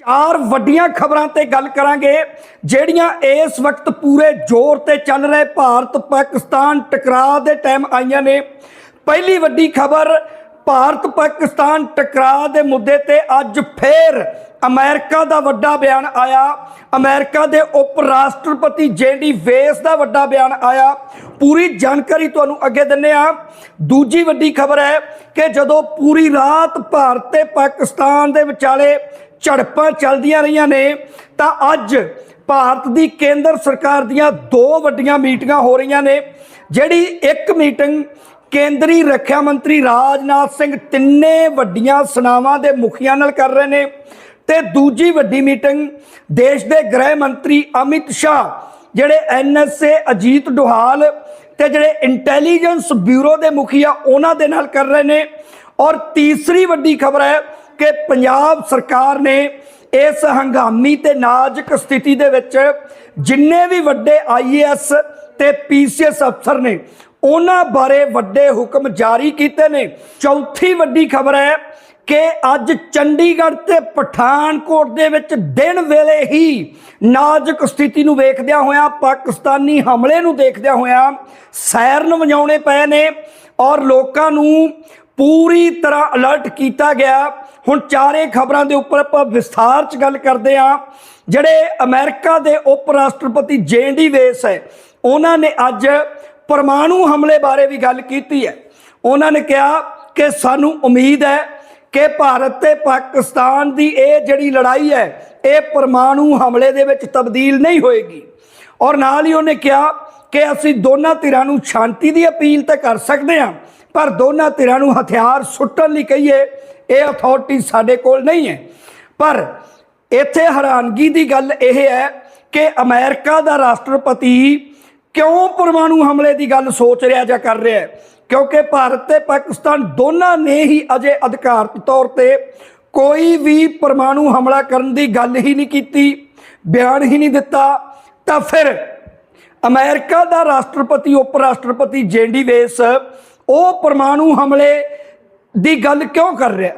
ਚਾਰ ਵੱਡੀਆਂ ਖਬਰਾਂ ਤੇ ਗੱਲ ਕਰਾਂਗੇ, ਜਿਹੜੀਆਂ ਇਸ ਵਕਤ ਪੂਰੇ ਜ਼ੋਰ ਤੇ ਚੱਲ ਰਹੇ ਭਾਰਤ ਪਾਕਿਸਤਾਨ ਟਕਰਾਅ ਦੇ ਟਾਈਮ ਆਈਆਂ ਨੇ। ਪਹਿਲੀ ਵੱਡੀ ਖਬਰ, ਭਾਰਤ ਪਾਕਿਸਤਾਨ ਟਕਰਾਅ ਦੇ ਮੁੱਦੇ ਤੇ ਅੱਜ ਫੇਰ ਅਮਰੀਕਾ ਦਾ ਵੱਡਾ ਬਿਆਨ ਆਇਆ। ਅਮਰੀਕਾ ਦੇ ਉਪ ਰਾਸ਼ਟਰਪਤੀ ਜੇਡੀ ਵੇਸ ਦਾ ਵੱਡਾ ਬਿਆਨ ਆਇਆ। ਪੂਰੀ ਜਾਣਕਾਰੀ ਤੁਹਾਨੂੰ ਅੱਗੇ ਦਿੰਨੇ ਆ। ਦੂਜੀ ਵੱਡੀ ਖਬਰ ਹੈ ਕਿ ਜਦੋਂ ਪੂਰੀ ਰਾਤ ਭਾਰਤ ਤੇ ਪਾਕਿਸਤਾਨ ਦੇ ਵਿਚਾਲੇ ਝੜਪਾਂ ਚੱਲਦੀਆਂ ਰਹੀਆਂ ਨੇ, ਤਾਂ ਅੱਜ ਭਾਰਤ ਦੀ ਕੇਂਦਰ ਸਰਕਾਰ ਦੀਆਂ ਦੋ ਵੱਡੀਆਂ ਮੀਟਿੰਗਾਂ ਹੋ ਰਹੀਆਂ ਨੇ, ਜਿਹੜੀ ਇੱਕ ਮੀਟਿੰਗ ਕੇਂਦਰੀ ਰੱਖਿਆ ਮੰਤਰੀ ਰਾਜਨਾਥ ਸਿੰਘ ਤਿੰਨੇ ਵੱਡੀਆਂ ਸੈਨਾਵਾਂ ਦੇ ਮੁਖੀਆਂ ਨਾਲ ਕਰ ਰਹੇ ਨੇ, ਤੇ ਦੂਜੀ ਵੱਡੀ ਮੀਟਿੰਗ ਦੇਸ਼ ਦੇ ਗ੍ਰਹਿ ਮੰਤਰੀ ਅਮਿਤ ਸ਼ਾਹ, ਜਿਹੜੇ ਐਨਐਸਏ ਅਜੀਤ ਡੋਹਾਲ ਤੇ ਜਿਹੜੇ ਇੰਟੈਲੀਜੈਂਸ ਬਿਊਰੋ ਦੇ ਮੁਖੀ ਆ, ਉਹਨਾਂ ਦੇ ਨਾਲ ਕਰ ਰਹੇ ਨੇ, ਔਰ ਤੀਸਰੀ ਵੱਡੀ ਖਬਰ ਹੈ ਕਿ ਪੰਜਾਬ ਸਰਕਾਰ ਨੇ ਇਸ ਹੰਗਾਮੀ ਤੇ ਨਾਜ਼ੁਕ ਸਥਿਤੀ ਦੇ ਵਿੱਚ ਜਿੰਨੇ ਵੀ ਵੱਡੇ ਆਈਏਐਸ ਤੇ ਪੀਸੀਐਸ ਅਫਸਰ ਨੇ, ਉਹਨਾਂ ਬਾਰੇ ਵੱਡੇ ਹੁਕਮ ਜਾਰੀ ਕੀਤੇ ਨੇ। ਚੌਥੀ ਵੱਡੀ ਖਬਰ ਹੈ ਕਿ ਅੱਜ ਚੰਡੀਗੜ੍ਹ ਤੇ ਪਠਾਨਕੋਟ ਦੇ ਵਿੱਚ ਦਿਨ ਵੇਲੇ ਹੀ ਨਾਜ਼ੁਕ ਸਥਿਤੀ ਨੂੰ ਵੇਖਦਿਆਂ ਹੋਇਆਂ, ਪਾਕਿਸਤਾਨੀ ਹਮਲੇ ਨੂੰ ਦੇਖਦਿਆਂ ਹੋਇਆਂ ਸਾਇਰਨ ਵਜਾਉਣੇ ਪਏ ਨੇ ਔਰ ਲੋਕਾਂ ਨੂੰ ਪੂਰੀ ਤਰ੍ਹਾਂ ਅਲਰਟ ਕੀਤਾ ਗਿਆ। ਹੁਣ ਚਾਰੇ ਖਬਰਾਂ ਦੇ ਉੱਪਰ ਆਪਾਂ ਵਿਸਥਾਰ ਚ ਗੱਲ ਕਰਦੇ ਹਾਂ। ਜਿਹੜੇ ਅਮਰੀਕਾ ਦੇ ਉਪ ਰਾਸ਼ਟਰਪਤੀ ਜੇਡੀ ਵੇਸ ਹੈ, ਉਹਨਾਂ ਨੇ ਅੱਜ ਪਰਮਾਣੂ ਹਮਲੇ ਬਾਰੇ ਵੀ ਗੱਲ ਕੀਤੀ ਹੈ। ਉਹਨਾਂ ਨੇ ਕਿਹਾ ਕਿ ਸਾਨੂੰ ਉਮੀਦ ਹੈ ਕਿ ਭਾਰਤ ਤੇ ਪਾਕਿਸਤਾਨ ਦੀ ਇਹ ਜਿਹੜੀ ਲੜਾਈ ਹੈ, ਇਹ ਪਰਮਾਣੂ ਹਮਲੇ ਦੇ ਵਿੱਚ ਤਬਦੀਲ ਨਹੀਂ ਹੋਏਗੀ। ਔਰ ਨਾਲ ਹੀ ਉਹਨੇ ਕਿਹਾ ਕਿ ਅਸੀਂ ਦੋਨਾਂ ਧਿਰਾਂ ਨੂੰ ਸ਼ਾਂਤੀ ਦੀ ਅਪੀਲ ਤਾਂ ਕਰ ਸਕਦੇ ਹਾਂ, ਪਰ ਦੋਨਾਂ ਧਿਰਾਂ ਨੂੰ ਹਥਿਆਰ ਸੁੱਟਣ ਲਈ ਕਹੀਏ, ਇਹ ਅਥਾਰਟੀ ਸਾਡੇ ਕੋਲ ਨਹੀਂ ਹੈ। ਪਰ ਇੱਥੇ ਹੈਰਾਨਗੀ ਦੀ ਗੱਲ ਇਹ ਹੈ ਕਿ ਅਮਰੀਕਾ ਦਾ ਰਾਸ਼ਟਰਪਤੀ ਕਿਉਂ ਪਰਮਾਣੂ ਹਮਲੇ ਦੀ ਗੱਲ ਸੋਚ ਰਿਹਾ ਜਾਂ ਕਰ ਰਿਹਾ ਹੈ? ਕਿਉਂਕਿ ਭਾਰਤ ਤੇ ਪਾਕਿਸਤਾਨ ਦੋਨਾਂ ਨੇ ਹੀ ਅਜੇ ਅਧਿਕਾਰਤ ਤੌਰ ਤੇ ਕੋਈ ਵੀ ਪਰਮਾਣੂ ਹਮਲਾ ਕਰਨ ਦੀ ਗੱਲ ਹੀ ਨਹੀਂ ਕੀਤੀ, ਬਿਆਨ ਹੀ ਨਹੀਂ ਦਿੱਤਾ, ਤਾਂ ਫਿਰ ਅਮਰੀਕਾ ਦਾ ਰਾਸ਼ਟਰਪਤੀ ਉਪ ਰਾਸ਼ਟਰਪਤੀ ਜੇਡੀ ਵੇਸ, ਉਹ ਪਰਮਾਣੂ ਹਮਲੇ ਦੀ ਗੱਲ ਕਿਉਂ ਕਰ ਰਿਹਾ?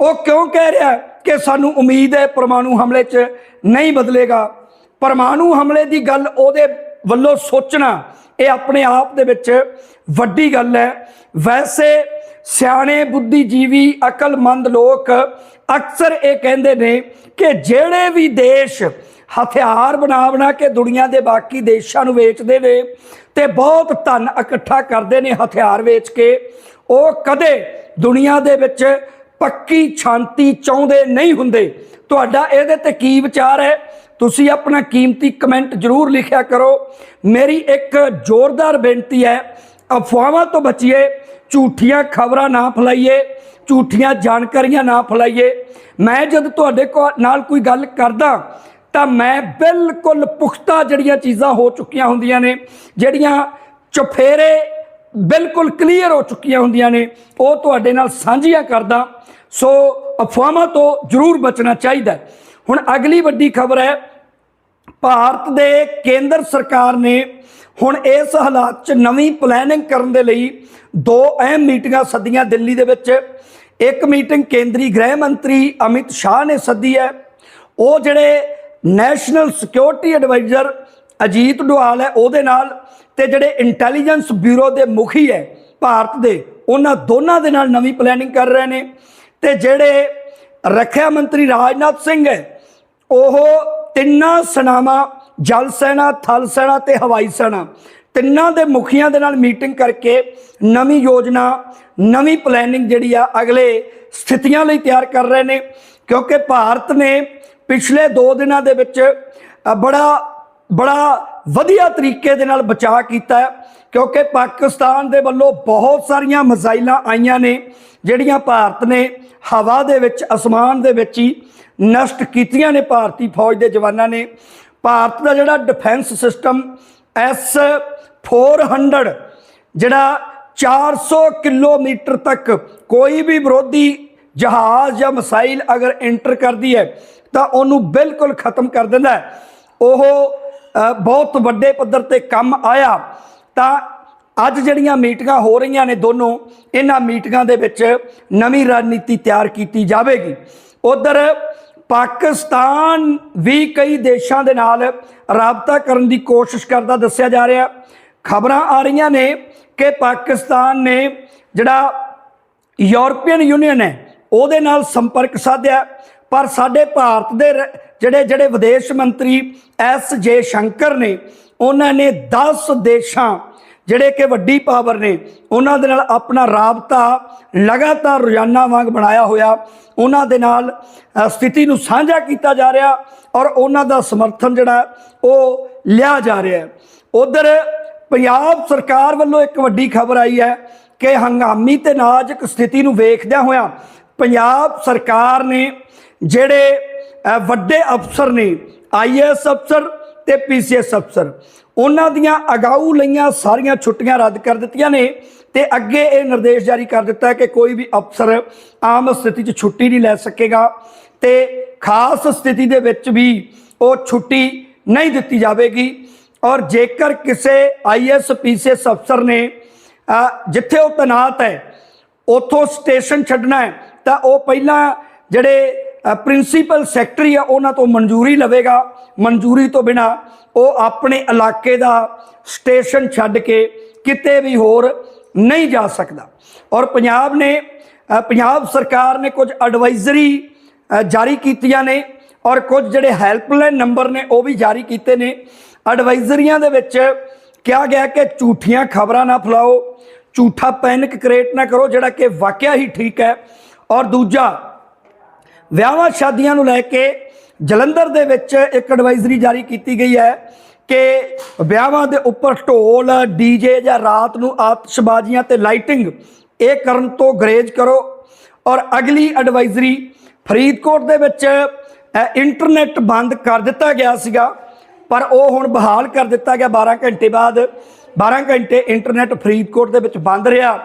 ਉਹ ਕਿਉਂ ਕਹਿ ਰਿਹਾ ਕਿ ਸਾਨੂੰ ਉਮੀਦ ਹੈ ਪਰਮਾਣੂ ਹਮਲੇ 'ਚ ਨਹੀਂ ਬਦਲੇਗਾ? ਪਰਮਾਣੂ ਹਮਲੇ ਦੀ ਗੱਲ ਉਹਦੇ ਵੱਲੋਂ ਸੋਚਣਾ, ਇਹ ਆਪਣੇ ਆਪ ਦੇ ਵਿੱਚ ਵੱਡੀ ਗੱਲ ਹੈ। ਵੈਸੇ ਸਿਆਣੇ ਬੁੱਧੀਜੀਵੀ ਅਕਲਮੰਦ ਲੋਕ ਅਕਸਰ ਇਹ ਕਹਿੰਦੇ ਨੇ ਕਿ ਜਿਹੜੇ ਵੀ ਦੇਸ਼ ਹਥਿਆਰ ਬਣਾ ਬਣਾ ਕੇ ਦੁਨੀਆ ਦੇ ਬਾਕੀ ਦੇਸ਼ਾਂ ਨੂੰ ਵੇਚਦੇ ਨੇ ਤੇ ਬਹੁਤ ਧਨ ਇਕੱਠਾ ਕਰਦੇ ਨੇ ਹਥਿਆਰ ਵੇਚ ਕੇ। ਉਹ ਕਦੇ ਦੁਨੀਆ ਦੇ ਵਿੱਚ ਪੱਕੀ ਸ਼ਾਂਤੀ ਚਾਹੁੰਦੇ ਨਹੀਂ ਹੁੰਦੇ। ਤੁਹਾਡਾ ਇਹਦੇ ਤੇ ਕੀ ਵਿਚਾਰ ਹੈ? ਤੁਸੀਂ ਆਪਣਾ ਕੀਮਤੀ ਕਮੈਂਟ ਜ਼ਰੂਰ ਲਿਖਿਆ ਕਰੋ। ਮੇਰੀ ਇੱਕ ਜ਼ੋਰਦਾਰ ਬੇਨਤੀ ਹੈ, ਅਫਵਾਹਾਂ ਤੋਂ ਬਚੀਏ, ਝੂਠੀਆਂ ਖਬਰਾਂ ਨਾ ਫੈਲਾਈਏ, ਝੂਠੀਆਂ ਜਾਣਕਾਰੀਆਂ ਨਾ ਫੈਲਾਈਏ। ਮੈਂ ਜਦ ਤੁਹਾਡੇ ਕੋ ਨਾਲ ਕੋਈ ਗੱਲ ਕਰਦਾ ਤਾਂ ਮੈਂ ਬਿਲਕੁਲ ਪੁਖਤਾ ਜਿਹੜੀਆਂ ਚੀਜ਼ਾਂ ਹੋ ਚੁੱਕੀਆਂ ਹੁੰਦੀਆਂ ਨੇ, ਜਿਹੜੀਆਂ ਚੁਫੇਰੇ ਬਿਲਕੁਲ ਕਲੀਅਰ ਹੋ ਚੁੱਕੀਆਂ ਹੁੰਦੀਆਂ ਨੇ, ਉਹ ਤੁਹਾਡੇ ਨਾਲ ਸਾਂਝੀਆਂ ਕਰਦਾ। ਸੋ ਅਫਵਾਹਾਂ ਤੋਂ ਜ਼ਰੂਰ ਬਚਣਾ ਚਾਹੀਦਾ ਹੁਣ ਅਗਲੀ ਵੱਡੀ ਖਬਰ ਹੈ, ਭਾਰਤ ਦੇ ਕੇਂਦਰ ਸਰਕਾਰ ਨੇ ਹੁਣ ਇਸ ਹਾਲਾਤ 'ਚ ਨਵੀਂ ਪਲੈਨਿੰਗ ਕਰਨ ਦੇ ਲਈ ਦੋ ਅਹਿਮ ਮੀਟਿੰਗਾਂ ਸੱਦੀਆਂ ਦਿੱਲੀ ਦੇ ਵਿੱਚ। ਇੱਕ ਮੀਟਿੰਗ ਕੇਂਦਰੀ ਗ੍ਰਹਿ ਮੰਤਰੀ ਅਮਿਤ ਸ਼ਾਹ ਨੇ ਸੱਦੀ ਹੈ। ਉਹ ਜਿਹੜੇ national security advisor Ajit Doval ਹੈ ਉਹਦੇ ਨਾਲ ਤੇ ਜਿਹੜੇ ਇੰਟੈਲੀਜੈਂਸ ਬਿਊਰੋ ਦੇ ਮੁਖੀ ਹੈ ਭਾਰਤ ਦੇ, ਉਹਨਾਂ ਦੋਨਾਂ ਦੇ ਨਾਲ ਨਵੀਂ ਪਲੈਨਿੰਗ ਕਰ ਰਹੇ ਨੇ ਤੇ ਜਿਹੜੇ ਰੱਖਿਆ ਮੰਤਰੀ ਰਾਜਨਾਥ ਸਿੰਘ ਹੈ, ਉਹ ਤਿੰਨਾਂ ਸੈਨਾਵਾਂ, ਜਲ ਸੈਨਾ, ਥਲ ਸੈਨਾ ਤੇ ਹਵਾਈ ਸੈਨਾ, ਤਿੰਨਾਂ ਦੇ ਮੁਖੀਆਂ ਦੇ ਨਾਲ ਮੀਟਿੰਗ ਕਰਕੇ ਨਵੀਂ ਯੋਜਨਾ, ਨਵੀਂ ਪਲੈਨਿੰਗ ਜਿਹੜੀ ਆ ਅਗਲੇ ਸਥਿਤੀਆਂ ਲਈ ਤਿਆਰ ਕਰ ਰਹੇ ਨੇ, ਕਿਉਂਕਿ ਭਾਰਤ ਨੇ ਪਿਛਲੇ 2 ਦਿਨਾਂ ਦੇ ਵਿੱਚ ਬੜਾ ਬੜਾ ਵਧੀਆ ਤਰੀਕੇ ਦੇ ਨਾਲ ਬਚਾਅ ਕੀਤਾ ਹੈ, ਕਿਉਂਕਿ ਪਾਕਿਸਤਾਨ ਦੇ ਵੱਲੋਂ ਬਹੁਤ ਸਾਰੀਆਂ ਮਿਜ਼ਾਈਲਾਂ ਆਈਆਂ ਨੇ, ਜਿਹੜੀਆਂ ਭਾਰਤ ਨੇ ਹਵਾ ਦੇ ਵਿੱਚ, ਅਸਮਾਨ ਦੇ ਵਿੱਚ ਹੀ ਨਸ਼ਟ ਕੀਤੀਆਂ ਨੇ ਭਾਰਤੀ ਫੌਜ ਦੇ ਜਵਾਨਾਂ ਨੇ। ਭਾਰਤ ਦਾ ਜਿਹੜਾ ਡਿਫੈਂਸ ਸਿਸਟਮ, ਐਸ 400 ਜਿਹੜਾ 400 ਕਿਲੋਮੀਟਰ ਤੱਕ ਕੋਈ ਵੀ ਵਿਰੋਧੀ ਜਹਾਜ਼ ਜਾਂ ਮਿਸਾਈਲ ਅਗਰ ਐਂਟਰ ਕਰਦੀ ਹੈ ਤਾਂ ਉਹਨੂੰ ਬਿਲਕੁਲ ਖਤਮ ਕਰ ਦਿੰਦਾ ਉਹ ਬਹੁਤ ਵੱਡੇ ਪੱਧਰ ਤੇ ਕੰਮ ਆਇਆ। ਤਾਂ ਅੱਜ ਜਿਹੜੀਆਂ ਮੀਟਿੰਗਾਂ ਹੋ ਰਹੀਆਂ ਨੇ ਦੋਨੋਂ, ਇਹਨਾਂ ਮੀਟਿੰਗਾਂ ਦੇ ਵਿੱਚ ਨਵੀਂ ਰਣਨੀਤੀ ਤਿਆਰ ਕੀਤੀ ਜਾਵੇਗੀ। ਉਧਰ ਪਾਕਿਸਤਾਨ ਵੀ ਕਈ ਦੇਸ਼ਾਂ ਦੇ ਨਾਲ ਰਾਬਤਾ ਕਰਨ ਦੀ ਕੋਸ਼ਿਸ਼ ਕਰਦਾ ਦੱਸਿਆ ਜਾ ਰਿਹਾ। ਖਬਰਾਂ ਆ ਰਹੀਆਂ ਨੇ ਕਿ ਪਾਕਿਸਤਾਨ ਨੇ ਜਿਹੜਾ ਯੂਰਪੀਅਨ ਯੂਨੀਅਨ ਹੈ, ਉਹਦੇ ਨਾਲ ਸੰਪਰਕ ਸਾਧਿਆ। ਪਰ ਸਾਡੇ ਭਾਰਤ ਦੇ ਰ- ਜਿਹੜੇ ਜਿਹੜੇ ਵਿਦੇਸ਼ ਮੰਤਰੀ ਐਸ ਜੇ ਸ਼ੰਕਰ ਨੇ, ਉਹਨਾਂ ਨੇ 10 ਦੇਸ਼ਾਂ ਜਿਹੜੇ ਕਿ ਵੱਡੀ ਪਾਵਰ ਨੇ, ਉਹਨਾਂ ਦੇ ਨਾਲ ਆਪਣਾ ਰਾਬਤਾ ਲਗਾਤਾਰ ਰੋਜ਼ਾਨਾ ਵਾਂਗ ਬਣਾਇਆ ਹੋਇਆ, ਉਹਨਾਂ ਦੇ ਨਾਲ ਸਥਿਤੀ ਨੂੰ ਸਾਂਝਾ ਕੀਤਾ ਜਾ ਰਿਹਾ ਔਰ ਉਹਨਾਂ ਦਾ ਸਮਰਥਨ ਜਿਹੜਾ, ਉਹ ਲਿਆ ਜਾ ਰਿਹਾ ਹੈ। ਉਧਰ ਪੰਜਾਬ ਸਰਕਾਰ ਵੱਲੋਂ ਇੱਕ ਵੱਡੀ ਖਬਰ ਆਈ ਹੈ ਕਿ ਹੰਗਾਮੀ ਤੇ ਨਾਜ਼ੁਕ ਸਥਿਤੀ ਨੂੰ ਵੇਖਦਿਆਂ ਹੋਇਆਂ ਪੰਜਾਬ ਸਰਕਾਰ ਨੇ ਜਿਹੜੇ ਵੱਡੇ ਅਫਸਰ ਨੇ ਆਈਏਐਸ ਅਫਸਰ ਤੇ ਪੀਸੀਐਸ ਅਫਸਰ, ਉਹਨਾਂ ਦੀਆਂ ਅਗਾਊ ਲਈਆਂ ਸਾਰੀਆਂ ਛੁੱਟੀਆਂ ਰੱਦ ਕਰ ਦਿੱਤੀਆਂ ਨੇ ਤੇ ਅੱਗੇ ਇਹ ਨਿਰਦੇਸ਼ ਜਾਰੀ ਕਰ ਦਿੱਤਾ ਕਿ ਕੋਈ ਵੀ ਅਫਸਰ ਆਮ ਸਥਿਤੀ 'ਚ ਛੁੱਟੀ ਨਹੀਂ ਲੈ ਸਕੇਗਾ ਤੇ ਖਾਸ ਸਥਿਤੀ ਦੇ ਵਿੱਚ ਵੀ ਉਹ ਛੁੱਟੀ ਨਹੀਂ ਦਿੱਤੀ ਜਾਵੇਗੀ। ਔਰ ਜੇਕਰ ਕਿਸੇ ਆਈਐਸ ਪੀਸੀਐਸ ਅਫਸਰ ਨੇ ਜਿੱਥੇ ਉਹ ਤੈਨਾਤ ਹੈ, ਉਥੋਂ ਸਟੇਸ਼ਨ ਛੱਡਣਾ ਹੈ, ਤਾਂ ਉਹ ਪਹਿਲਾਂ ਜਿਹੜੇ ਪ੍ਰਿੰਸੀਪਲ ਸੈਕਟਰੀ ਆ, ਉਹਨਾਂ ਤੋਂ ਮਨਜ਼ੂਰੀ ਲਵੇਗਾ। ਮਨਜ਼ੂਰੀ ਤੋਂ ਬਿਨਾ ਉਹ ਆਪਣੇ ਇਲਾਕੇ ਦਾ ਸਟੇਸ਼ਨ ਛੱਡ ਕੇ ਕਿਤੇ ਵੀ ਹੋਰ ਨਹੀਂ ਜਾ ਸਕਦਾ। ਔਰ ਪੰਜਾਬ ਨੇ ਪੰਜਾਬ ਸਰਕਾਰ ਨੇ ਕੁਝ ਐਡਵਾਈਜ਼ਰੀ ਜਾਰੀ ਕੀਤੀਆਂ ਨੇ ਔਰ ਕੁਝ ਜਿਹੜੇ ਹੈਲਪਲਾਈਨ ਨੰਬਰ ਨੇ ਉਹ ਵੀ ਜਾਰੀ ਕੀਤੇ ਨੇ। ਐਡਵਾਈਜ਼ਰੀਆਂ ਦੇ ਵਿੱਚ ਕਿਹਾ ਗਿਆ ਕਿ ਝੂਠੀਆਂ ਖਬਰਾਂ ਨਾ ਫੈਲਾਓ, ਝੂਠਾ ਪੈਨਿਕ ਕ੍ਰੀਏਟ ਨਾ ਕਰੋ, ਜਿਹੜਾ ਕਿ ਵਾਕਿਆ ਹੀ ਠੀਕ ਹੈ। ਔਰ ਦੂਜਾ ਵਿਆਹਾਂ ਸ਼ਾਦੀਆਂ ਨੂੰ ਲੈ ਕੇ ਜਲੰਧਰ ਦੇ ਵਿੱਚ ਇੱਕ ਐਡਵਾਈਜ਼ਰੀ ਜਾਰੀ ਕੀਤੀ ਗਈ ਹੈ ਕਿ ਵਿਆਹਾਂ ਦੇ ਉੱਪਰ ਢੋਲ ਡੀਜੇ ਜਾਂ ਰਾਤ ਨੂੰ ਆਤਿਸ਼ਬਾਜ਼ੀਆਂ ਤੇ ਲਾਈਟਿੰਗ ਇਹ ਕਰਨ ਤੋਂ ਗਰੇਜ ਕਰੋ। ਔਰ ਅਗਲੀ ਐਡਵਾਈਜ਼ਰੀ ਫਰੀਦਕੋਟ ਦੇ ਵਿੱਚ ਅ, ਇੰਟਰਨੈਟ ਬੰਦ ਕਰ ਦਿੱਤਾ ਗਿਆ ਸੀਗਾ ਪਰ ਉਹ ਹੁਣ ਬਹਾਲ ਕਰ ਦਿੱਤਾ ਗਿਆ। 12 ਘੰਟੇ ਬਾਅਦ 12 ਘੰਟੇ ਇੰਟਰਨੈਟ ਫਰੀਦਕੋਟ ਦੇ ਵਿੱਚ ਬੰਦ ਰਿਹਾ।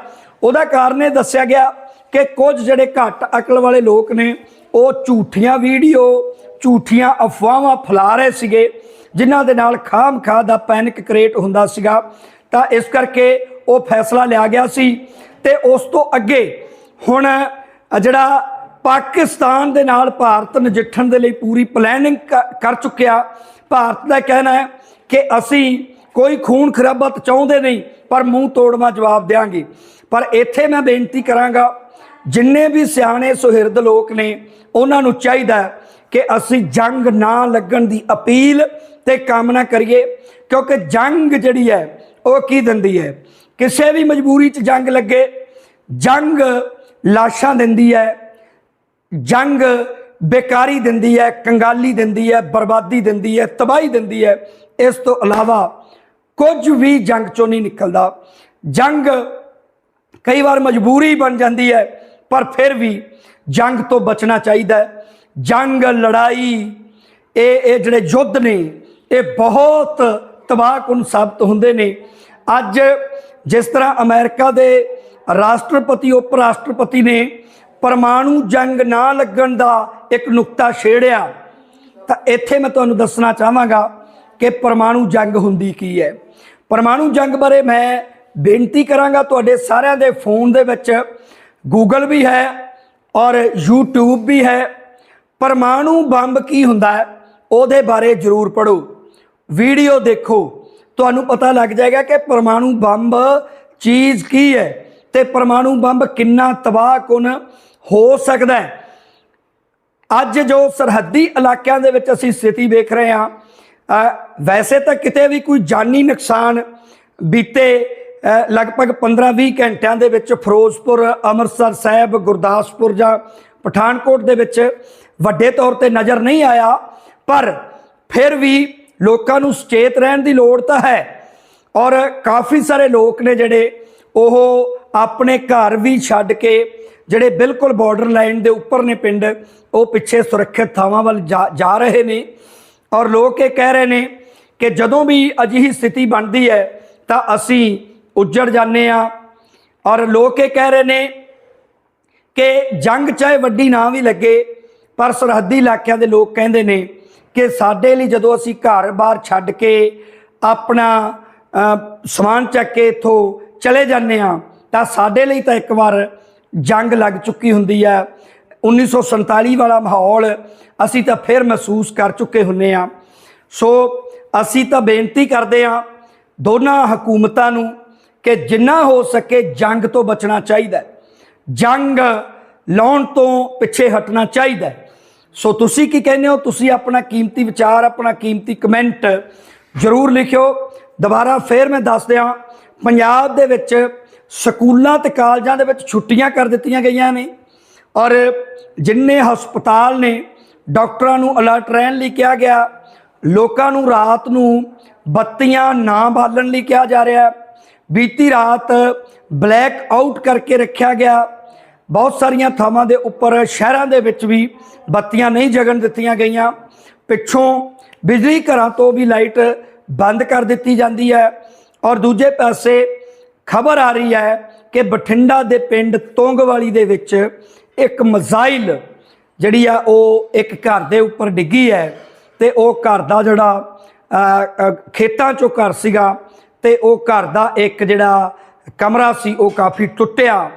ਉਹਦਾ ਕਾਰਨ ਇਹ ਦੱਸਿਆ ਗਿਆ ਕਿ ਕੁਝ ਜਿਹੜੇ ਘੱਟ ਅਕਲ ਵਾਲੇ ਲੋਕ ਨੇ, ਉਹ ਝੂਠੀਆਂ ਵੀਡੀਓ, ਝੂਠੀਆਂ ਅਫਵਾਹਾਂ ਫੈਲਾ ਰਹੇ ਸੀਗੇ, ਜਿਨ੍ਹਾਂ ਦੇ ਨਾਲ ਖਾਮ ਖਾ ਦਾ ਪੈਨਿਕ ਕ੍ਰੀਏਟ ਹੁੰਦਾ ਸੀਗਾ। ਤਾਂ ਇਸ ਕਰਕੇ ਉਹ ਫੈਸਲਾ ਲਿਆ ਗਿਆ ਸੀ ਤੇ ਉਸ ਤੋਂ ਅੱਗੇ ਹੁਣ ਜਿਹੜਾ ਪਾਕਿਸਤਾਨ ਦੇ ਨਾਲ ਭਾਰਤ ਨਜਿੱਠਣ ਦੇ ਲਈ ਪੂਰੀ ਪਲੈਨਿੰਗ ਕਰ ਚੁੱਕਿਆ। ਭਾਰਤ ਦਾ ਕਹਿਣਾ ਹੈ ਕਿ ਅਸੀਂ ਕੋਈ ਖੂਨ ਖਰਾਬਤ ਚਾਹੁੰਦੇ ਨਹੀਂ, ਪਰ ਮੂੰਹ ਤੋੜਵਾ ਜਵਾਬ ਦੇਾਂਗੇ ਪਰ ਇੱਥੇ ਮੈਂ ਬੇਨਤੀ ਕਰਾਂਗਾ ਜਿੰਨੇ ਵੀ ਸਿਆਣੇ ਸੁਹਿਰਦ ਲੋਕ ਨੇ, ਉਹਨਾਂ ਨੂੰ ਚਾਹੀਦਾ ਕਿ ਅਸੀਂ ਜੰਗ ਨਾ ਲੱਗਣ ਦੀ ਅਪੀਲ ਤੇ ਕਾਮਨਾ ਕਰੀਏ, ਕਿਉਂਕਿ ਜੰਗ ਜਿਹੜੀ ਹੈ, ਉਹ ਕੀ ਦਿੰਦੀ ਹੈ? ਕਿਸੇ ਵੀ ਮਜਬੂਰੀ 'ਚ ਜੰਗ ਲੱਗੇ, ਜੰਗ ਲਾਸ਼ਾਂ ਦਿੰਦੀ ਹੈ, ਜੰਗ ਬੇਕਾਰੀ ਦਿੰਦੀ ਹੈ, ਕੰਗਾਲੀ ਦਿੰਦੀ ਹੈ, ਬਰਬਾਦੀ ਦਿੰਦੀ ਹੈ, ਤਬਾਹੀ ਦਿੰਦੀ ਹੈ, ਇਸ ਤੋਂ ਇਲਾਵਾ ਕੁਝ ਵੀ ਜੰਗ ਚੋਂ ਨਹੀਂ ਨਿਕਲਦਾ। ਜੰਗ ਕਈ ਵਾਰ ਮਜਬੂਰੀ ਬਣ ਜਾਂਦੀ ਹੈ ਪਰ ਫਿਰ ਵੀ ਜੰਗ ਤੋਂ ਬਚਣਾ ਚਾਹੀਦਾ ਹੈ। ਜੰਗ, ਲੜਾਈ, ਇਹ ਇਹ ਜਿਹੜੇ ਯੁੱਧ ਨੇ, ਇਹ ਬਹੁਤ ਤਬਾਹਕੁਨ ਸਾਬਤ ਹੁੰਦੇ ਨੇ। ਅੱਜ ਜਿਸ ਤਰ੍ਹਾਂ ਅਮਰੀਕਾ ਦੇ ਰਾਸ਼ਟਰਪਤੀ ਉਪ ਰਾਸ਼ਟਰਪਤੀ ਨੇ ਪਰਮਾਣੂ ਜੰਗ ਨਾ ਲੱਗਣ ਦਾ ਇੱਕ ਨੁਕਤਾ ਛੇੜਿਆ, ਤਾਂ ਇੱਥੇ ਮੈਂ ਤੁਹਾਨੂੰ ਦੱਸਣਾ ਚਾਹਾਂਗਾ ਕਿ ਪਰਮਾਣੂ ਜੰਗ ਹੁੰਦੀ ਕੀ ਹੈ। ਪਰਮਾਣੂ ਜੰਗ ਬਾਰੇ ਮੈਂ ਬੇਨਤੀ ਕਰਾਂਗਾ ਤੁਹਾਡੇ ਸਾਰਿਆਂ ਦੇ ਫੋਨ ਦੇ ਵਿੱਚ ਗੂਗਲ ਵੀ ਹੈ ਔਰ YouTube ਵੀ ਹੈ। ਪਰਮਾਣੂ ਬੰਬ ਕੀ ਹੁੰਦਾ ਹੈ, ਉਹਦੇ ਬਾਰੇ ਜ਼ਰੂਰ ਪੜੋ ਵੀਡੀਓ ਦੇਖੋ। ਤੁਹਾਨੂੰ ਪਤਾ ਲੱਗ ਜਾਏਗਾ ਕਿ ਪਰਮਾਣੂ ਬੰਬ ਚੀਜ਼ ਕੀ ਹੈ ਤੇ ਪਰਮਾਣੂ ਬੰਬ ਕਿੰਨਾ ਤਬਾਹਕੁਨ ਹੋ ਸਕਦਾ ਹੈ। ਅੱਜ ਜੋ ਸਰਹੱਦੀ ਇਲਾਕਿਆਂ ਦੇ ਵਿੱਚ ਅਸੀਂ ਸਥਿਤੀ ਵੇਖ ਰਹੇ ਹਾਂ ਵੈਸੇ ਤਾਂ ਕਿਤੇ ਵੀ ਕੋਈ ਜਾਨੀ ਨੁਕਸਾਨ ਬੀਤੇ ਲਗਭਗ 15-20 ਘੰਟਿਆਂ ਦੇ ਵਿੱਚ ਫਿਰੋਜ਼ਪੁਰ, ਅੰਮ੍ਰਿਤਸਰ ਸਾਹਿਬ, ਗੁਰਦਾਸਪੁਰ ਜਾਂ ਪਠਾਨਕੋਟ ਦੇ ਵਿੱਚ ਵੱਡੇ ਤੌਰ ਤੇ ਨਜ਼ਰ ਨਹੀਂ ਆਇਆ, ਪਰ ਫਿਰ ਵੀ ਲੋਕਾਂ ਨੂੰ ਸੁਚੇਤ ਰਹਿਣ ਦੀ ਲੋੜ ਤਾਂ ਹੈ ਔਰ ਕਾਫੀ ਸਾਰੇ ਲੋਕ ਨੇ ਜਿਹੜੇ ਉਹ ਆਪਣੇ ਘਰ ਵੀ ਛੱਡ ਕੇ ਜਿਹੜੇ ਬਿਲਕੁਲ ਬਾਰਡਰ ਲਾਈਨ ਦੇ ਉੱਪਰ ਨੇ ਪਿੰਡ, ਉਹ ਪਿੱਛੇ ਸੁਰੱਖਿਅਤ ਥਾਵਾਂ ਵੱਲ ਜਾ ਜਾ ਰਹੇ ਨੇ ਔਰ ਲੋਕ ਇਹ ਕਹਿ ਰਹੇ ਨੇ ਕਿ ਜਦੋਂ ਵੀ ਅਜਿਹੀ ਸਥਿਤੀ ਬਣਦੀ ਹੈ ਤਾਂ ਅਸੀਂ ਉੱਜੜ ਜਾਂਦੇ ਆ। ਔਰ ਲੋਕ ਇਹ ਕਹਿ ਰਹੇ ਨੇ ਕਿ ਜੰਗ ਚਾਹੇ ਵੱਡੀ ਨਾ ਵੀ ਲੱਗੇ, ਪਰ ਸਰਹੱਦੀ ਇਲਾਕਿਆਂ ਦੇ ਲੋਕ ਕਹਿੰਦੇ ਨੇ ਕਿ ਸਾਡੇ ਲਈ ਜਦੋਂ ਅਸੀਂ ਘਰ-ਬਾਰ ਛੱਡ ਕੇ ਆਪਣਾ ਸਮਾਨ ਚੱਕ ਕੇ ਇੱਥੋਂ ਚਲੇ ਜਾਂਦੇ ਆ ਤਾਂ ਸਾਡੇ ਲਈ ਤਾਂ ਇੱਕ ਵਾਰ ਜੰਗ ਲੱਗ ਚੁੱਕੀ ਹੁੰਦੀ ਹੈ। 1947 ਵਾਲਾ ਮਾਹੌਲ ਅਸੀਂ ਤਾਂ ਫਿਰ ਮਹਿਸੂਸ ਕਰ ਚੁੱਕੇ ਹੁੰਨੇ ਆ ਸੋ ਅਸੀਂ ਤਾਂ ਬੇਨਤੀ ਕਰਦੇ ਆ ਦੋਨਾਂ ਹਕੂਮਤਾਂ ਨੂੰ ਕਿ ਜਿੰਨਾ ਹੋ ਸਕੇ ਜੰਗ ਤੋਂ ਬਚਣਾ ਚਾਹੀਦਾ ਜੰਗ ਲਾਉਣ ਤੋਂ ਪਿੱਛੇ ਹਟਣਾ ਚਾਹੀਦਾ ਸੋ ਤੁਸੀਂ ਕੀ ਕਹਿੰਦੇ ਹੋ? ਤੁਸੀਂ ਆਪਣਾ ਕੀਮਤੀ ਵਿਚਾਰ, ਆਪਣਾ ਕੀਮਤੀ ਕਮੈਂਟ ਜ਼ਰੂਰ ਲਿਖਿਓ। ਦੁਬਾਰਾ ਫੇਰ ਮੈਂ ਦੱਸ ਦਿਆਂ ਪੰਜਾਬ ਦੇ ਵਿੱਚ ਸਕੂਲਾਂ ਤੇ ਕਾਲਜਾਂ ਦੇ ਵਿੱਚ ਛੁੱਟੀਆਂ ਕਰ ਦਿੱਤੀਆਂ ਗਈਆਂ ਨੇ ਔਰ ਜਿੰਨੇ ਹਸਪਤਾਲ ਨੇ, ਡਾਕਟਰਾਂ ਨੂੰ ਅਲਰਟ ਰਹਿਣ ਲਈ ਕਿਹਾ ਗਿਆ, ਲੋਕਾਂ ਨੂੰ ਰਾਤ ਨੂੰ ਬੱਤੀਆਂ ਨਾ ਬਾਲਣ ਲਈ ਕਿਹਾ ਜਾ ਰਿਹਾ ਹੈ। ਬੀਤੀ ਰਾਤ ਬਲੈਕ ਆਊਟ ਕਰਕੇ ਰੱਖਿਆ ਗਿਆ। ਬਹੁਤ ਸਾਰੀਆਂ ਥਾਵਾਂ ਦੇ ਉੱਪਰ ਸ਼ਹਿਰਾਂ ਦੇ ਵਿੱਚ ਵੀ ਬੱਤੀਆਂ ਨਹੀਂ ਜਗਣ ਦਿੱਤੀਆਂ ਗਈਆਂ। ਪਿੱਛੋਂ ਬਿਜਲੀ ਘਰਾਂ ਤੋਂ ਵੀ ਲਾਈਟ ਬੰਦ ਕਰ ਦਿੱਤੀ ਜਾਂਦੀ ਹੈ। ਔਰ ਦੂਜੇ ਪਾਸੇ ਖਬਰ ਆ ਰਹੀ ਹੈ ਕਿ ਬਠਿੰਡਾ ਦੇ ਪਿੰਡ ਤੋਂਗਵਾਲੀ ਦੇ ਵਿੱਚ ਇੱਕ ਮਜ਼ਾਈਲ ਜਿਹੜੀ ਆ, ਉਹ ਇੱਕ ਘਰ ਦੇ ਉੱਪਰ ਡਿੱਗੀ ਹੈ ਤੇ ਉਹ ਘਰ ਦਾ ਜਿਹੜਾ ਖੇਤਾਂ ਚੋਂ ਘਰ ਸੀਗਾ। ਤੇ ਉਹ ਘਰ ਦਾ ਇੱਕ ਜਿਹੜਾ ਕਮਰਾ ਸੀ, ਉਹ ਕਾਫੀ ਟੁੱਟਿਆ,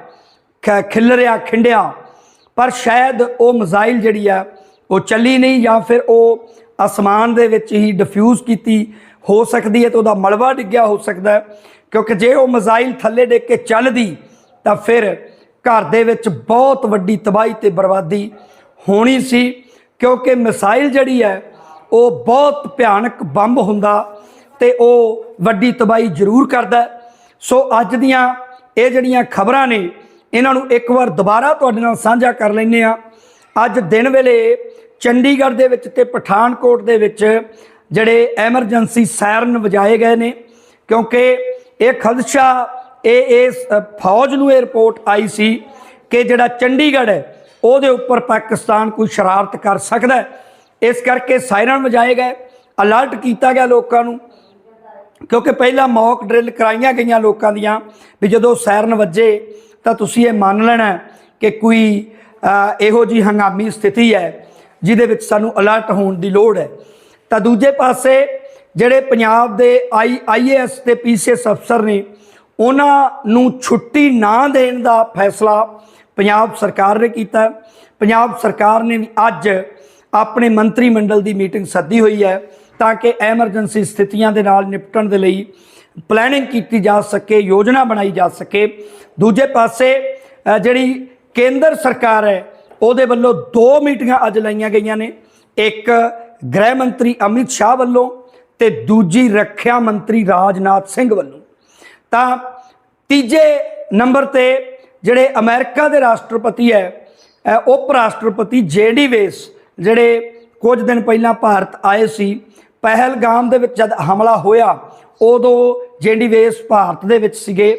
ਖ- ਖਿਲਰਿਆ, ਖਿੰਡਿਆ। ਪਰ ਸ਼ਾਇਦ ਉਹ ਮਜ਼ਾਈਲ ਜਿਹੜੀ ਆ ਉਹ ਚੱਲੀ ਨਹੀਂ ਜਾਂ ਫਿਰ ਉਹ ਅਸਮਾਨ ਦੇ ਵਿੱਚ ਹੀ ਡਿਫਿਊਜ਼ ਕੀਤੀ ਹੋ ਸਕਦੀ ਹੈ ਤੇ ਉਹਦਾ ਮਲਬਾ ਡਿੱਗਿਆ ਹੋ ਸਕਦਾ ਕਿਉਂਕਿ ਜੇ ਉਹ ਮਜ਼ਾਈਲ ਥੱਲੇ ਡਿੱਗ ਕੇ ਚੱਲਦੀ, ਤਾਂ ਫਿਰ ਘਰ ਦੇ ਵਿੱਚ ਬਹੁਤ ਵੱਡੀ ਤਬਾਹੀ ਤੇ ਬਰਬਾਦੀ ਹੋਣੀ ਸੀ। ਕਿਉਂਕਿ ਮਿਸਾਈਲ ਜਿਹੜੀ ਹੈ, ਉਹ ਬਹੁਤ ਭਿਆਨਕ ਬੰਬ ਹੁੰਦਾ ਤੇ ਉਹ ਵੱਡੀ ਤਬਾਹੀ ਜ਼ਰੂਰ ਕਰਦਾ ਸੋ ਅੱਜ ਦੀਆਂ ਇਹ ਜਿਹੜੀਆਂ ਖਬਰਾਂ ਨੇ, ਇਹਨਾਂ ਨੂੰ ਇੱਕ ਵਾਰ ਦੁਬਾਰਾ ਤੁਹਾਡੇ ਨਾਲ ਸਾਂਝਾ ਕਰ ਲੈਂਦੇ ਆ ਅੱਜ ਦਿਨ ਵੇਲੇ ਚੰਡੀਗੜ੍ਹ ਦੇ ਵਿੱਚ ਤੇ ਪਠਾਨਕੋਟ ਦੇ ਵਿੱਚ ਜਿਹੜੇ ਐਮਰਜੈਂਸੀ ਸਾਇਰਨ ਵਜਾਏ ਗਏ ਨੇ, ਕਿਉਂਕਿ ਇਹ ਖਦਸ਼ਾ, ਇਹ ਇਸ ਫੌਜ ਨੂੰ ਇਹ ਰਿਪੋਰਟ ਆਈ ਸੀ ਕਿ ਜਿਹੜਾ ਚੰਡੀਗੜ੍ਹ ਹੈ, ਉਹਦੇ ਉੱਪਰ ਪਾਕਿਸਤਾਨ ਕੋਈ ਸ਼ਰਾਰਤ ਕਰ ਸਕਦਾ ਇਸ ਕਰਕੇ ਸਾਇਰਨ ਵਜਾਏ ਗਏ, ਅਲਰਟ ਕੀਤਾ ਗਿਆ ਲੋਕਾਂ ਨੂੰ। ਕਿਉਂਕਿ ਪਹਿਲਾਂ ਮੌਕ ਡਰਿਲ ਕਰਾਈਆਂ ਗਈਆਂ ਲੋਕਾਂ ਦੀਆਂ ਵੀ ਜਦੋਂ ਸੈਰਨ ਵੱਜੇ ਤਾਂ ਤੁਸੀਂ ਇਹ ਮੰਨ ਲੈਣਾ ਕਿ ਕੋਈ ਇਹੋ ਜੀ ਹੰਗਾਮੀ ਸਥਿਤੀ ਹੈ ਜਿਹਦੇ ਵਿੱਚ ਸਾਨੂੰ ਅਲਰਟ ਹੋਣ ਦੀ ਲੋੜ ਹੈ। ਤਾਂ ਦੂਜੇ ਪਾਸੇ ਜਿਹੜੇ ਪੰਜਾਬ ਦੇ ਆਈ ਆਈਏਐਸ ਤੇ ਪੀਸੀਐਸ ਅਫਸਰ ਨੇ, ਉਹਨਾਂ ਨੂੰ ਛੁੱਟੀ ਨਾ ਦੇਣ ਦਾ ਫੈਸਲਾ ਪੰਜਾਬ ਸਰਕਾਰ ਨੇ ਕੀਤਾ। ਪੰਜਾਬ ਸਰਕਾਰ ਨੇ ਵੀ ਅੱਜ ਆਪਣੇ ਮੰਤਰੀ ਮੰਡਲ ਦੀ ਮੀਟਿੰਗ ਸੱਦੀ ਹੋਈ ਹੈ। ਤਾਂ ਕਿ ਐਮਰਜੈਂਸੀ ਸਥਿਤੀਆਂ ਦੇ ਨਾਲ ਨਿਪਟਣ ਦੇ ਲਈ ਪਲੈਨਿੰਗ ਕੀਤੀ ਜਾ ਸਕੇ, ਯੋਜਨਾ ਬਣਾਈ ਜਾ ਸਕੇ। ਦੂਜੇ ਪਾਸੇ ਜਿਹੜੀ ਕੇਂਦਰ ਸਰਕਾਰ ਹੈ, ਉਹਦੇ ਵੱਲੋਂ ਦੋ ਮੀਟਿੰਗਾਂ ਅੱਜ ਲਾਈਆਂ ਗਈਆਂ ਨੇ। ਇੱਕ ਗ੍ਰਹਿ ਮੰਤਰੀ ਅਮਿਤ ਸ਼ਾਹ ਵੱਲੋਂ ਤੇ ਦੂਜੀ ਰੱਖਿਆ ਮੰਤਰੀ ਰਾਜਨਾਥ ਸਿੰਘ ਵੱਲੋਂ। ਤਾਂ ਤੀਜੇ ਨੰਬਰ ਤੇ ਜਿਹੜੇ ਅਮਰੀਕਾ ਦੇ ਰਾਸ਼ਟਰਪਤੀ ਹੈ ਉਪ ਰਾਸ਼ਟਰਪਤੀ ਜੇਡੀ ਵੇਸ, ਜਿਹੜੇ ਕੁਝ ਦਿਨ ਪਹਿਲਾਂ ਭਾਰਤ ਆਏ ਸੀ ਪਹਿਲਗਾਮ ਦੇ ਵਿੱਚ ਜਦ ਹਮਲਾ ਹੋਇਆ, ਉਦੋਂ ਜੇਡੀ ਵੇਸ ਭਾਰਤ ਦੇ ਵਿੱਚ ਸੀਗੇ।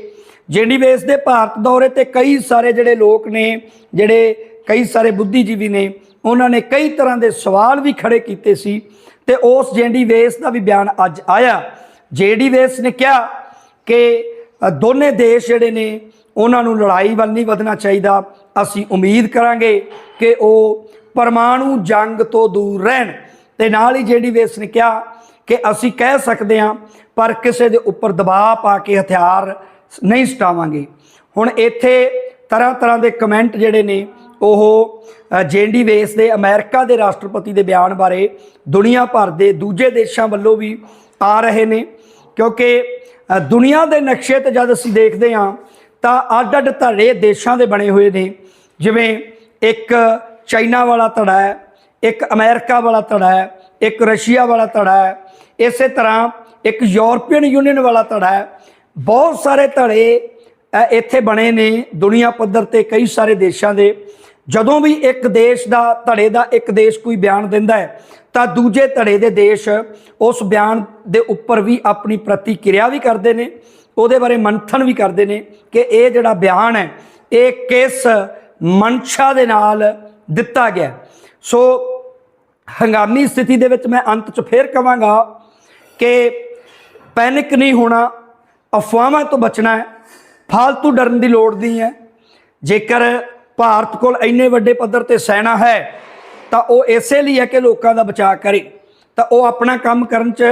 ਜੇਡੀ ਵੇਸ ਦੇ ਭਾਰਤ ਦੌਰੇ ਤੇ ਕਈ ਸਾਰੇ ਜਿਹੜੇ ਲੋਕ ਨੇ, ਜਿਹੜੇ ਕਈ ਸਾਰੇ ਬੁੱਧੀਜੀਵੀ ਨੇ, ਉਹਨਾਂ ਨੇ ਕਈ ਤਰ੍ਹਾਂ ਦੇ ਸਵਾਲ ਵੀ ਖੜੇ ਕੀਤੇ ਸੀ ਤੇ ਉਸ ਜੇਡੀ ਵੇਸ ਦਾ ਵੀ ਬਿਆਨ ਅੱਜ ਆਇਆ। ਜੇਡੀ ਵੇਸ ਨੇ ਕਿਹਾ ਕਿ ਦੋਨੇ ਦੇਸ਼ ਜਿਹੜੇ ਨੇ, ਉਹਨਾਂ ਨੂੰ ਲੜਾਈ ਵੱਲ ਨਹੀਂ ਵਧਣਾ ਚਾਹੀਦਾ। ਅਸੀਂ ਉਮੀਦ ਕਰਾਂਗੇ ਕਿ ਉਹ ਪਰਮਾਣੂ ਜੰਗ ਤੋਂ ਦੂਰ ਰਹਿਣ। ਤੇ ਨਾਲ ਹੀ ਜਿਹੜੀ ਵੇਸ ਨੇ ਕਿਹਾ ਕਿ ਅਸੀਂ ਕਹਿ ਸਕਦੇ ਹਾਂ, ਪਰ ਕਿਸੇ ਦੇ ਉੱਪਰ ਦਬਾਅ ਪਾ ਕੇ ਹਥਿਆਰ ਨਹੀਂ ਸਟਾਵਾਂਗੇ। ਹੁਣ ਇੱਥੇ ਤਰ੍ਹਾਂ ਤਰ੍ਹਾਂ ਦੇ ਕਮੈਂਟ ਜਿਹੜੇ ਨੇ, ਉਹ ਜੇਡੀ ਵੇਸ ਦੇ ਅਮਰੀਕਾ ਦੇ ਰਾਸ਼ਟਰਪਤੀ ਦੇ ਬਿਆਨ ਬਾਰੇ ਦੁਨੀਆ ਭਰ ਦੇ ਦੂਜੇ ਦੇਸ਼ਾਂ ਵੱਲੋਂ ਵੀ ਆ ਰਹੇ ਨੇ। ਕਿਉਂਕਿ ਦੁਨੀਆ ਦੇ ਨਕਸ਼ੇ ਤੇ ਜਦ ਅਸੀਂ ਦੇਖਦੇ ਹਾਂ, ਤਾਂ ਅੱਡ ਅੱਡ ਧੜੇ ਦੇਸ਼ਾਂ ਦੇ ਬਣੇ ਹੋਏ ਨੇ। ਜਿਵੇਂ ਇੱਕ ਚਾਈਨਾ ਵਾਲਾ ਧੜਾ ਹੈ ਇੱਕ ਅਮਰੀਕਾ ਵਾਲਾ ਧੜਾ ਹੈ, ਇੱਕ ਰਸ਼ੀਆ ਵਾਲਾ ਧੜਾ ਹੈ, ਇਸੇ ਤਰ੍ਹਾਂ ਇੱਕ ਯੂਰਪੀਅਨ ਯੂਨੀਅਨ ਵਾਲਾ ਧੜਾ ਹੈ। ਬਹੁਤ ਸਾਰੇ ਧੜੇ ਇੱਥੇ ਬਣੇ ਨੇ ਦੁਨੀਆ ਪੱਧਰ ਤੇ ਕਈ ਸਾਰੇ ਦੇਸ਼ਾਂ ਦੇ। ਜਦੋਂ ਵੀ ਇੱਕ ਦੇਸ਼ ਦਾ ਧੜੇ ਦਾ ਇੱਕ ਦੇਸ਼ ਕੋਈ ਬਿਆਨ ਦਿੰਦਾ ਹੈ, ਤਾਂ ਦੂਜੇ ਧੜੇ ਦੇ ਦੇਸ਼ ਉਸ ਬਿਆਨ ਦੇ ਉੱਪਰ ਵੀ ਆਪਣੀ ਪ੍ਰਤੀਕਿਰਿਆ ਵੀ ਕਰਦੇ ਨੇ। ਉਹਦੇ ਬਾਰੇ ਮੰਥਨ ਵੀ ਕਰਦੇ ਨੇ ਕਿ ਇਹ ਜਿਹੜਾ ਬਿਆਨ ਹੈ, ਇਹ ਕਿਸ ਮਨਸ਼ਾ ਦੇ ਨਾਲ ਦਿੱਤਾ ਗਿਆ ਸੋ ਹੰਗਾਮੀ ਸਥਿਤੀ ਦੇ ਵਿੱਚ ਮੈਂ ਅੰਤ 'ਚ ਫੇਰ ਕਵਾਂਗਾ ਕਿ ਪੈਨਿਕ ਨਹੀਂ ਹੋਣਾ, ਅਫਵਾਹਾਂ ਤੋਂ ਬਚਣਾ ਹੈ ਫालतू ਡਰਨ ਦੀ ਲੋੜ ਨਹੀਂ ਹੈ। ਜੇਕਰ ਭਾਰਤ ਕੋਲ ਇੰਨੇ ਵੱਡੇ ਪੱਧਰ ਤੇ ਸੈਨਾ ਹੈ, ਤਾਂ ਉਹ ਇਸੇ ਲਈ ਹੈ ਕਿ ਲੋਕਾਂ ਦਾ ਬਚਾਅ ਕਰੇ। ਤਾਂ ਉਹ ਆਪਣਾ ਕੰਮ ਕਰਨ 'ਚ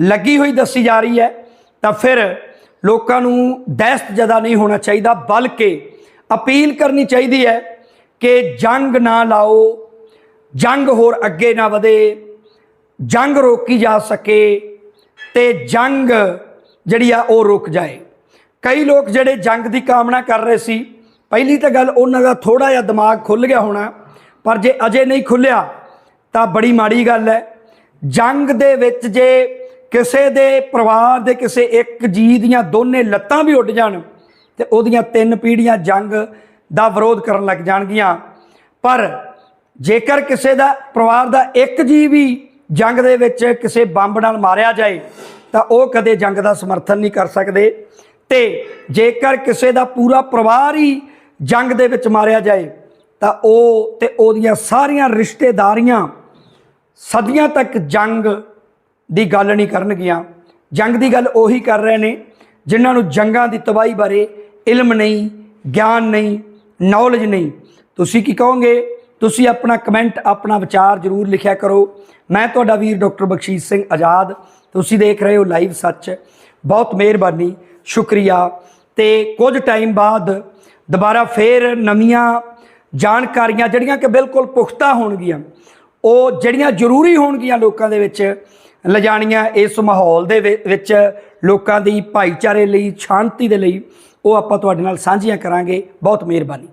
ਲੱਗੀ ਹੋਈ ਦੱਸੀ ਜਾ ਰਹੀ ਹੈ। ਤਾਂ ਫਿਰ ਲੋਕਾਂ ਨੂੰ ਦਹਿਸ਼ਤ ਜਦਾ ਨਹੀਂ ਹੋਣਾ ਚਾਹੀਦਾ, ਬਲਕਿ ਅਪੀਲ ਕਰਨੀ ਚਾਹੀਦੀ ਹੈ ਕਿ ਜੰਗ ਨਾ ਲਾਓ ਜੰਗ ਹੋਰ ਅੱਗੇ ਨਾ ਵਧੇ, ਜੰਗ ਰੋਕੀ ਜਾ ਸਕੇ ਤੇ ਜੰਗ ਜਿਹੜੀ ਆ ਉਹ ਰੁਕ ਜਾਏ। ਕਈ ਲੋਕ ਜਿਹੜੇ ਜੰਗ ਦੀ ਕਾਮਨਾ ਕਰ ਰਹੇ ਸੀ, ਪਹਿਲੀ ਤਾਂ ਗੱਲ ਉਹਨਾਂ ਦਾ ਥੋੜਾ ਜਿਹਾ ਦਿਮਾਗ ਖੁੱਲ ਗਿਆ ਹੋਣਾ, ਪਰ ਜੇ ਅਜੇ ਨਹੀਂ ਖੁੱਲਿਆ ਤਾਂ ਬੜੀ ਮਾੜੀ ਗੱਲ ਹੈ। ਜੰਗ ਦੇ ਵਿੱਚ ਜੇ ਕਿਸੇ ਦੇ ਪਰਿਵਾਰ ਦੇ ਕਿਸੇ ਇੱਕ ਜੀ ਦੀਆਂ ਦੋਨੇ ਲੱਤਾਂ ਵੀ ਉੱਡ ਜਾਣ, ਤੇ ਉਹਦੀਆਂ ਤਿੰਨ ਪੀੜ੍ਹੀਆਂ ਜੰਗ ਦਾ ਵਿਰੋਧ ਕਰਨ ਲੱਗ ਜਾਣਗੀਆਂ। ਪਰ ਜੇਕਰ ਕਿਸੇ ਦਾ ਪਰਿਵਾਰ ਦਾ ਇੱਕ ਜੀ ਵੀ ਜੰਗ ਦੇ ਵਿੱਚ ਕਿਸੇ ਬੰਬ ਨਾਲ ਮਾਰਿਆ ਜਾਏ, ਤਾਂ ਉਹ ਕਦੇ ਜੰਗ ਦਾ ਸਮਰਥਨ ਨਹੀਂ ਕਰ ਸਕਦੇ। ਤੇ ਜੇਕਰ ਕਿਸੇ ਦਾ ਪੂਰਾ ਪਰਿਵਾਰ ਹੀ ਜੰਗ ਦੇ ਵਿੱਚ ਮਾਰਿਆ ਜਾਏ, ਤਾਂ ਉਹ ਤੇ ਉਹਦੀਆਂ ਸਾਰੀਆਂ ਰਿਸ਼ਤੇਦਾਰੀਆਂ ਸਦੀਆਂ ਤੱਕ ਜੰਗ ਦੀ ਗੱਲ ਨਹੀਂ ਕਰਨਗੀਆਂ। ਜੰਗ ਦੀ ਗੱਲ ਉਹੀ ਕਰ ਰਹੇ ਨੇ, ਜਿਨ੍ਹਾਂ ਨੂੰ ਜੰਗਾਂ ਦੀ ਤਬਾਹੀ ਬਾਰੇ ਇਲਮ ਨਹੀਂ, ਗਿਆਨ ਨਹੀਂ ਨੌਲੇਜ ਨਹੀਂ। ਤੁਸੀਂ ਕੀ ਕਹੋਗੇ? ਤੁਸੀਂ ਆਪਣਾ ਕਮੈਂਟ ਆਪਣਾ ਵਿਚਾਰ ਜ਼ਰੂਰ ਲਿਖਿਆ ਕਰੋ। ਮੈਂ ਤੁਹਾਡਾ ਵੀਰ ਡਾਕਟਰ ਬਖਸ਼ੀਸ਼ ਸਿੰਘ ਆਜ਼ਾਦ। ਤੁਸੀਂ ਦੇਖ ਰਹੇ ਹੋ ਲਾਈਵ ਸੱਚ। ਬਹੁਤ ਮਿਹਰਬਾਨੀ, ਸ਼ੁਕਰੀਆ। ਤੇ ਕੁਝ ਟਾਈਮ ਬਾਅਦ ਦੁਬਾਰਾ ਫੇਰ ਨਵੀਆਂ ਜਾਣਕਾਰੀਆਂ, ਜਿਹੜੀਆਂ ਕਿ ਬਿਲਕੁਲ ਪੁਖਤਾ ਹੋਣਗੀਆਂ, ਉਹ ਜਿਹੜੀਆਂ ਜ਼ਰੂਰੀ ਹੋਣਗੀਆਂ ਲੋਕਾਂ ਦੇ ਵਿੱਚ ਲਿਜਾਣੀਆਂ ਇਸ ਮਾਹੌਲ ਦੇ ਵਿੱਚ ਲੋਕਾਂ ਦੀ ਭਾਈਚਾਰੇ ਲਈ, ਸ਼ਾਂਤੀ ਦੇ ਲਈ, ਉਹ ਆਪਾਂ ਤੁਹਾਡੇ ਨਾਲ ਸਾਂਝੀਆਂ ਕਰਾਂਗੇ। ਬਹੁਤ ਮਿਹਰਬਾਨੀ।